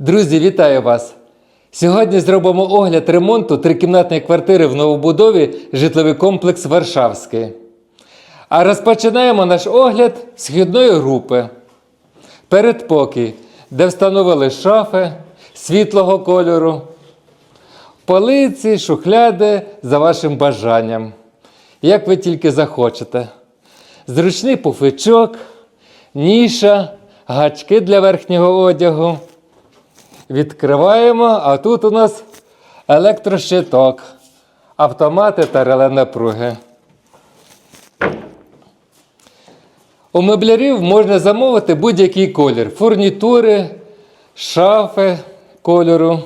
Друзі, вітаю вас! Сьогодні зробимо огляд ремонту трикімнатної квартири в новобудові житловий комплекс Варшавський. А розпочинаємо наш огляд з вхідної групи. Передпокій, де встановили шафи світлого кольору, полиці, шухляди за вашим бажанням. Як ви тільки захочете. Зручний пуфичок, ніша, гачки для верхнього одягу. Відкриваємо, а тут у нас електрощиток, автомати та реле напруги. У меблярів можна замовити будь-який колір: фурнітури, шафи кольору.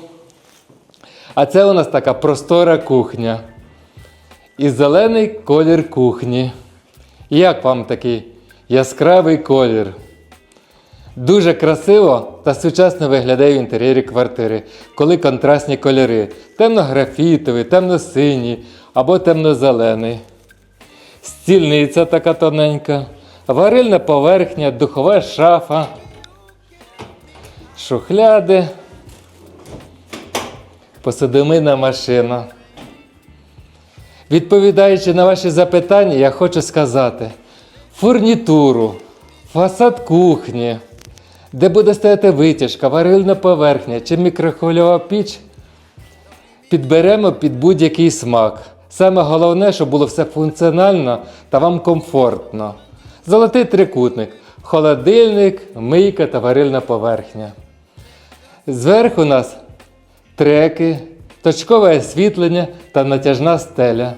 А це у нас така простора кухня. І зелений колір кухні. Як вам такий яскравий колір? Дуже красиво та сучасно виглядає в інтер'єрі квартири, коли контрастні кольори: темно-графітовий, темно-синій або темно-зелений. Стільниця така тоненька, варильна поверхня, духова шафа, шухляди, посудомийна машина. Відповідаючи на ваші запитання, я хочу сказати: фурнітуру, фасад кухні, де буде стояти витяжка, варильна поверхня чи мікрохвильова піч, підберемо під будь-який смак. Саме головне, щоб було все функціонально та вам комфортно. Золотий трикутник, холодильник, мийка та варильна поверхня. Зверху у нас треки, точкове освітлення та натяжна стеля.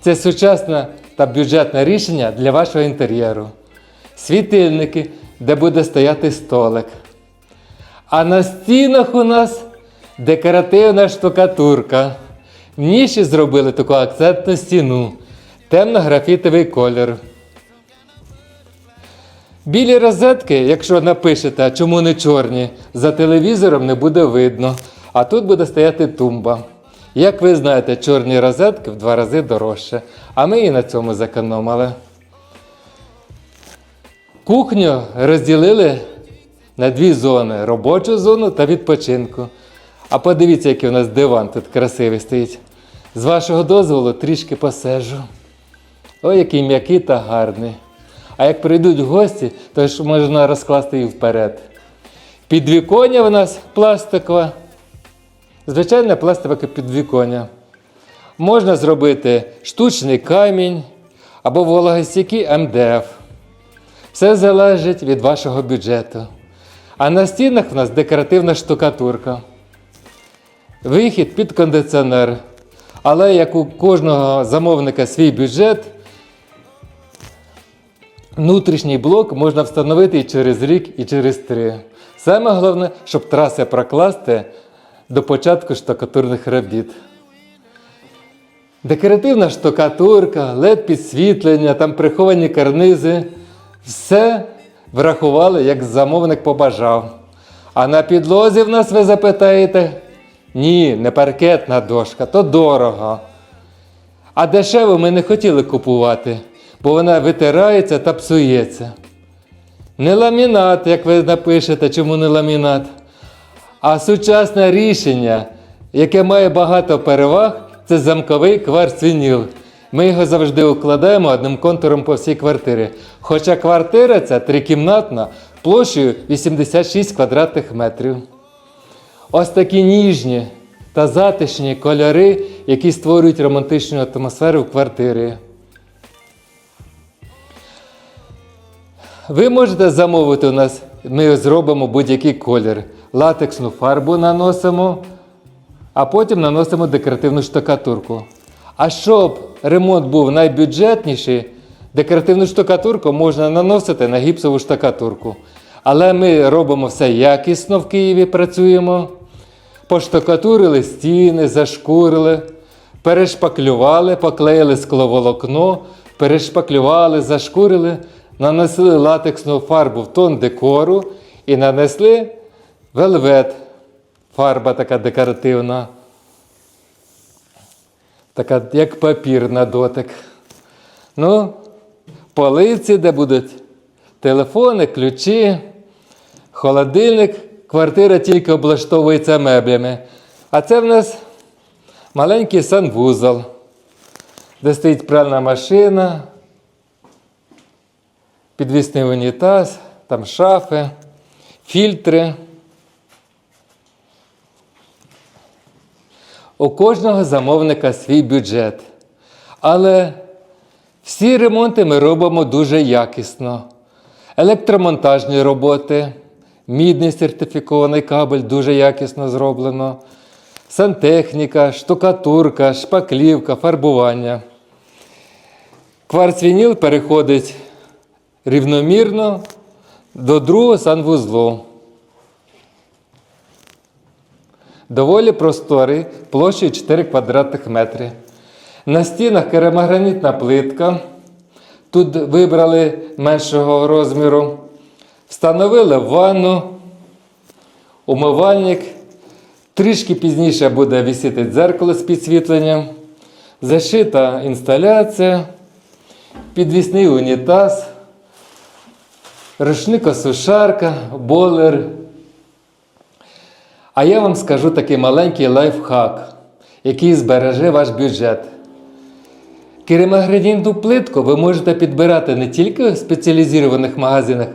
Це сучасне та бюджетне рішення для вашого інтер'єру. Світильники, де буде стояти столик. А на стінах у нас декоративна штукатурка. В ніші зробили таку акцентну стіну, темно-графітовий колір. Білі розетки, якщо напишете, а чому не чорні, за телевізором не буде видно. А тут буде стояти тумба. Як ви знаєте, чорні розетки в два рази дорожче, а ми і на цьому зекономили. Кухню розділили на дві зони: робочу зону та відпочинку. А подивіться, який у нас диван тут красивий стоїть. З вашого дозволу трішки посежу. Ой, який м'який та гарний. А як прийдуть гості, то ж можна розкласти і вперед. Підвіконня в нас пластикове. Звичайне пластикове підвіконня. Можна зробити штучний камінь або вологостійкий МДФ. Все залежить від вашого бюджету. А на стінах в нас декоративна штукатурка. Вихід під кондиціонер. Але як у кожного замовника свій бюджет, внутрішній блок можна встановити і через рік, і через три. Саме головне, щоб траси прокласти до початку штукатурних робіт. Декоративна штукатурка, led підсвітлення, там приховані карнизи. Все врахували, як замовник побажав. А на підлозі в нас ви запитаєте? Ні, не паркетна дошка, то дорого. А дешево ми не хотіли купувати, бо вона витирається та псується. Не ламінат, як ви напишете, чому не ламінат, а сучасне рішення, яке має багато переваг, це замковий кварцвініл. Ми його завжди укладаємо одним контуром по всій квартирі. Хоча квартира ця трикімнатна площею 86 квадратних метрів. Ось такі ніжні та затишні кольори, які створюють романтичну атмосферу в квартирі. Ви можете замовити у нас, ми зробимо будь-який колір. Латексну фарбу наносимо, а потім наносимо декоративну штукатурку. А щоб ремонт був найбюджетніший, декоративну штукатурку можна наносити на гіпсову штукатурку. Але ми робимо все якісно в Києві, працюємо. Поштукатурили стіни, зашкурили, перешпаклювали, поклеїли скловолокно, перешпаклювали, зашкурили, нанесли латексну фарбу в тон декору і нанесли велвет. Фарба така декоративна. Така, як папір на дотик. Ну, полиці, де будуть телефони, ключі, холодильник квартира тільки облаштовується меблями. А це в нас маленький санвузол, де стоїть пральна машина, підвісний унітаз, там шафи, фільтри. У кожного замовника свій бюджет. Але всі ремонти ми робимо дуже якісно. Електромонтажні роботи, мідний сертифікований кабель дуже якісно зроблено, сантехніка, штукатурка, шпаклівка, фарбування. Кварцвініл переходить рівномірно до другого санвузлу. Доволі просторий, площею 4 квадратних метри. На стінах керамогранітна плитка. Тут вибрали меншого розміру. Встановили ванну, умивальник. Трішки пізніше буде висіти дзеркало з підсвітленням. Зашита інсталяція, підвісний унітаз, рушникосушарка, бойлер. А я вам скажу такий маленький лайфхак, який збереже ваш бюджет. Керамогранітну плитку ви можете підбирати не тільки в спеціалізованих магазинах,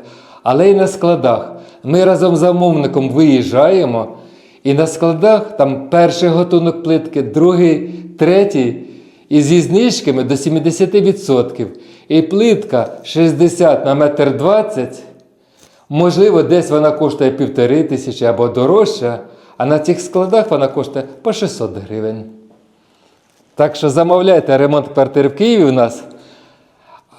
але й на складах. Ми разом з замовником виїжджаємо, і на складах там перший готунок плитки, другий, третій, і зі знижками до 70%. І плитка 60 на метр 20, можливо, десь вона коштує півтори тисячі або дорожче, а на цих складах вона коштує по 600 гривень. Так що замовляйте ремонт квартир в Києві у нас.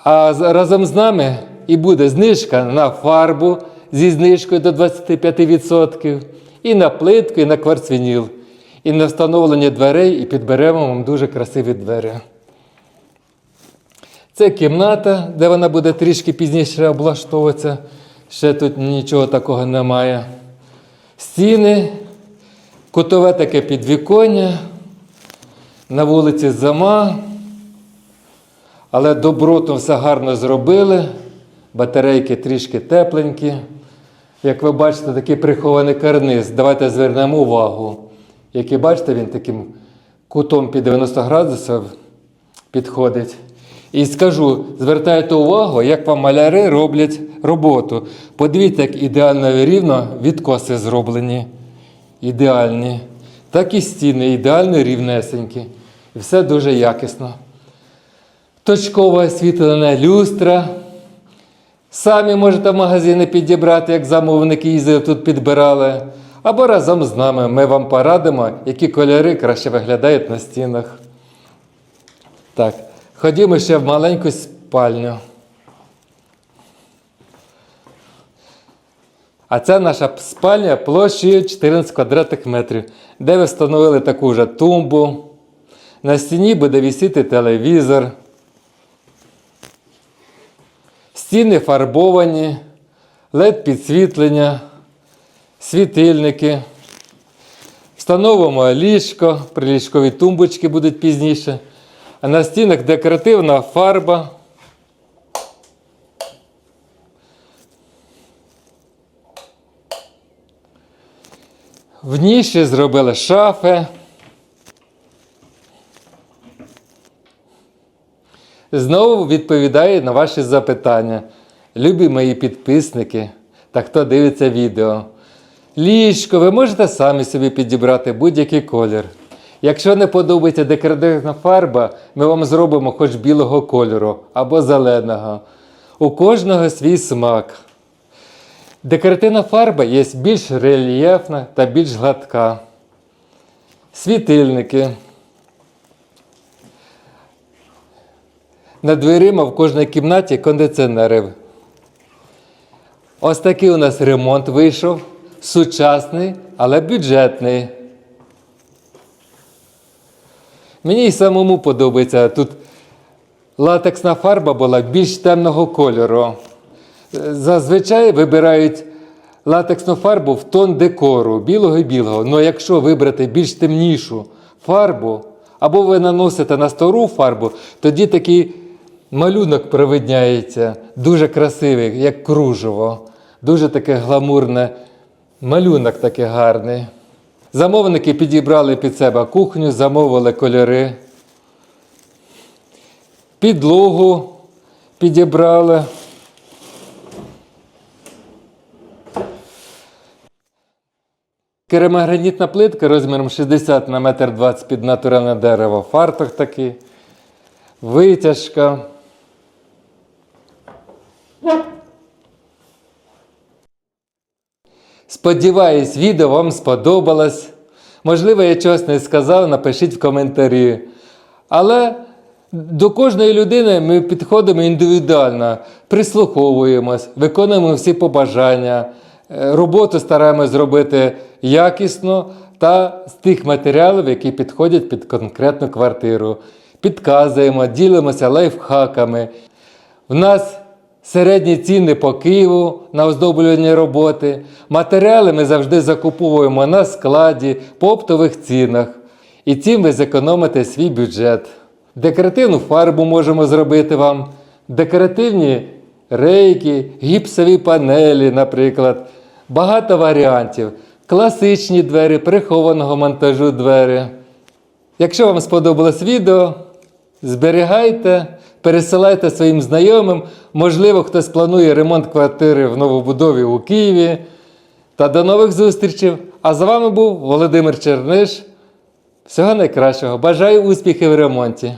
А разом з нами і буде знижка на фарбу зі знижкою до 25%, і на плитку, і на кварцвініл, і на встановлення дверей, і підберемо вам дуже красиві двері. Це кімната, де вона буде трішки пізніше облаштовуватися. Ще тут нічого такого немає. Стіни, кутове таке підвіконня. На вулиці зима, але добротно все гарно зробили. Батарейки трішки тепленькі. Як ви бачите, такий прихований карниз. Давайте звернемо увагу. Який бачите, він таким кутом під 90 градусів підходить. І скажу, звертайте увагу, як вам маляри роблять роботу. Подивіться, як ідеально і рівно відкоси зроблені. Ідеальні. Так і стіни, ідеально рівнесенькі. І все дуже якісно. Точкове освітлення люстра. Самі можете в магазини підібрати, як замовники їздили, тут підбирали. Або разом з нами ми вам порадимо, які кольори краще виглядають на стінах. Так, ходімо ще в маленьку спальню. А це наша спальня площею 14 квадратних метрів, де ви встановили таку ж тумбу. На стіні буде висіти телевізор. Стіни фарбовані, led підсвітлення, світильники. Встановимо ліжко, приліжкові тумбочки будуть пізніше. А на стінах декоративна фарба. В ніші зробили шафи. Знову відповідаю на ваші запитання. Любі мої підписники та хто дивиться відео. Ліжко, ви можете самі собі підібрати будь-який колір. Якщо не подобається декоративна фарба, ми вам зробимо хоч білого кольору або зеленого. У кожного свій смак. Декоративна фарба є більш рельєфна та більш гладка. Світильники. Над дверима в кожній кімнаті кондиціонери. Ось такий у нас ремонт вийшов. Сучасний, але бюджетний. Мені й самому подобається. Тут латексна фарба була більш темного кольору. Зазвичай вибирають латексну фарбу в тон декору, білого і білого. Але якщо вибрати більш темнішу фарбу, або ви наносите на стару фарбу, тоді такий малюнок провидняється, дуже красивий, як кружево, дуже таке гламурне Малюнок такий гарний. Замовники підібрали під себе кухню, замовили кольори. Підлогу підібрали. Керамогранітна плитка розміром 60 на 1,20 м під натуральне дерево. Фартух такий. Витяжка. Сподіваюсь, відео вам сподобалось. Можливо, я чогось не сказав, напишіть в коментарі. Але до кожної людини ми підходимо індивідуально, прислуховуємось, виконуємо всі побажання, роботу стараємось зробити якісно та з тих матеріалів, які підходять під конкретну квартиру. Підказуємо, ділимося лайфхаками. В нас середні ціни по Києву на оздоблювальні роботи. Матеріали ми завжди закуповуємо на складі по оптових цінах. І цим ви зекономите свій бюджет. Декоративну фарбу можемо зробити вам, декоративні рейки, гіпсові панелі, наприклад. Багато варіантів. Класичні двері, прихованого монтажу двері. Якщо вам сподобалось відео, зберігайте, пересилайте своїм знайомим. Можливо, хтось планує ремонт квартири в новобудові у Києві. Та до нових зустрічей! А з вами був Володимир Черниш. Всього найкращого. Бажаю успіхів в ремонті!